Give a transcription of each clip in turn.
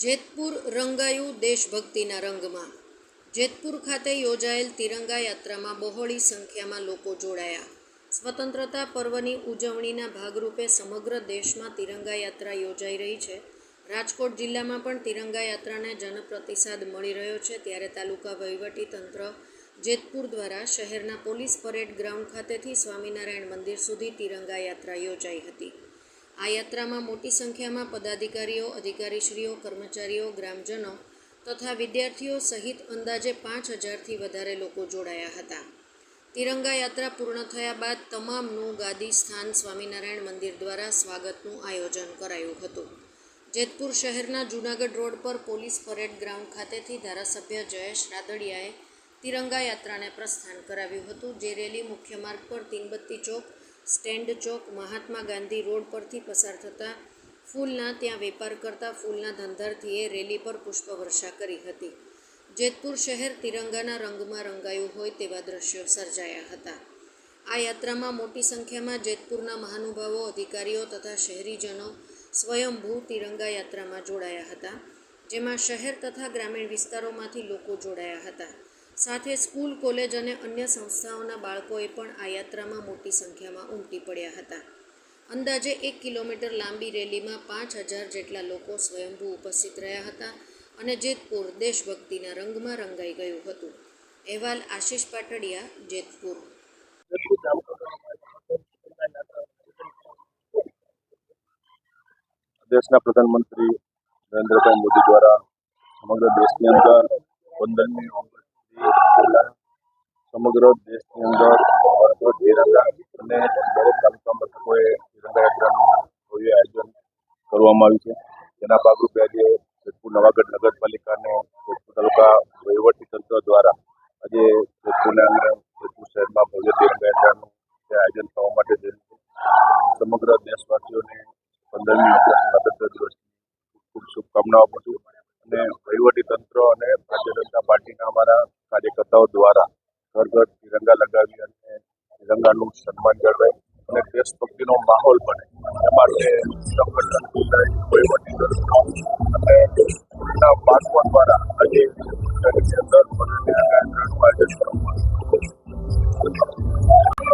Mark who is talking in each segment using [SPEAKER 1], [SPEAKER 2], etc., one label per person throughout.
[SPEAKER 1] જેતપુર રંગાયું દેશભક્તિના રંગમાં. જેતપુર ખાતે યોજાયેલ તિરંગા યાત્રામાં બહોળી સંખ્યામાં લોકો જોડાયા. સ્વતંત્રતા પર્વની ઉજવણીના ભાગરૂપે સમગ્ર દેશમાં તિરંગા યાત્રા યોજાઈ રહી છે. રાજકોટ જિલ્લામાં પણ તિરંગા યાત્રાને જનપ્રતિસાદ મળી રહ્યો છે ત્યારે તાલુકા વહીવટી તંત્ર જેતપુર દ્વારા શહેરના પોલીસ પરેડ ગ્રાઉન્ડ ખાતેથી સ્વામિનારાયણ મંદિર સુધી તિરંગા યાત્રા યોજાઈ હતી. આ યાત્રામાં મોટી સંખ્યામાં પદાધિકારીઓ, અધિકારીશ્રીઓ, કર્મચારીઓ, ગ્રામજનો તથા વિદ્યાર્થીઓ સહિત અંદાજે પાંચ હજારથી વધારે લોકો જોડાયા હતા. તિરંગા યાત્રા પૂર્ણ થયા બાદ તમામનું ગાદી સ્થાન સ્વામિનારાયણ મંદિર દ્વારા સ્વાગતનું આયોજન કરાયું હતું. જેતપુર શહેરના જૂનાગઢ રોડ પર પોલીસ પરેડ ગ્રાઉન્ડ ખાતેથી ધારાસભ્ય જયેશ રાદડિયાએ તિરંગા યાત્રાને પ્રસ્થાન કરાવ્યું હતું, જે રેલી મુખ્ય માર્ગ પર તીનબત્તી ચોક સ્ટેન્ડ ચોક મહાત્મા ગાંધી રોડ પરથી પસાર થતા ફૂલના ત્યાં વેપાર કરતા ફૂલના ધંધાર્થીએ રેલી પર પુષ્પવર્ષા કરી હતી. જેતપુર શહેર તિરંગાના રંગમાં રંગાયું હોય તેવા દ્રશ્યો સર્જાયા હતા. આ યાત્રામાં મોટી સંખ્યામાં જેતપુરના મહાનુભાવો, અધિકારીઓ તથા શહેરીજનો સ્વયંભૂ તિરંગા યાત્રામાં જોડાયા હતા, જેમાં શહેર તથા ગ્રામીણ વિસ્તારોમાંથી લોકો જોડાયા હતા. સાથે સ્કૂલ, કોલેજ અને અન્ય સંસ્થાઓના બાળકોએ પણ આ યાત્રામાં મોટી સંખ્યામાં ઉમટી પડ્યા હતા. અંદાજે એક કિલોમીટર લાંબી રેલીમાં પાંચ હજાર જેટલા લોકો સ્વયંભૂ ઉપસ્થિત રહ્યા હતા અને જેતપુર દેશભક્તિના રંગમાં રંગાઈ ગયું હતું. અહેવાલ આશીષ પાટડિયા, જેતપુર.
[SPEAKER 2] દેશના પ્રધાનમંત્રી નરેન્દ્રભાઈ મોદી દ્વારા સમગ્ર દેશની અંદર વંદનની સમગ્ર દેશની અંદર ભરપૂર તિરંગા અને દરેક તાલુકા મથકોએ તિરંગા યાત્રાનું ભવ્ય આયોજન કરવામાં આવ્યું છે. જેના ભાગરૂપે આજે જેતપુર નવાગઢ નગરપાલિકાને જેતપુર તાલુકા વહીવટી તંત્ર દ્વારા આજે જેતપુરના અંદર જેતપુર શહેરમાં ભવ્ય તિરંગા યાત્રાનું આયોજન થવા માટે થયું છે. સમગ્ર દેશવાસીઓને પંદરમી ઓગસ્ટ સ્વાતંત્ર્ય દિવસની ખૂબ શુભકામનાઓ પાઠવું. અને વહીવટી તંત્ર અને ભારતીય જનતા પાર્ટીના અમારા કાર્યકર્તાઓ દ્વારા ઘર ઘર તિરંગા લગાવી અને તિરંગાનું સન્માન જળવાય અને દેશભક્તિનો માહોલ બને. એ માટે સંગઠન વહીવટી અને બાળકો દ્વારા આજે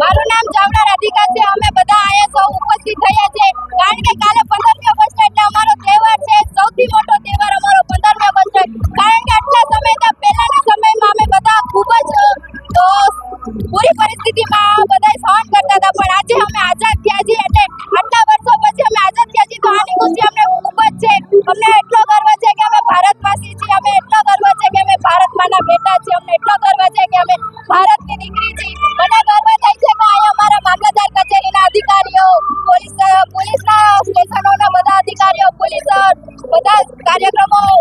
[SPEAKER 3] મારું નામ ચાવડા રાધિકા છે અમે બધા અહીંયા સૌ ઉપસ્થિત થયા છે કારણ કે કાલે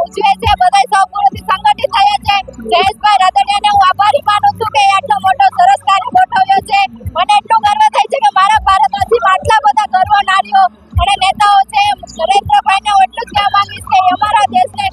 [SPEAKER 3] ઉજવે છે બધા સૌપૂર્ણથી સંગઠિત થયા છે. જયેશભાઈ રાદડિયાને હું આભારી માનું છું કે આટલો મોટો સરસ કાર્ય ગોઠવ્યો છે. મને એટલું ગર્વ થાય છે કે મારા ભારતમાંથી આટલા બધા ગર્વ નારીઓ અને નેતાઓ છે, નરેન્દ્રભાઈને હું એટલું જ કહેવા માંગીશ કે અમારા દેશને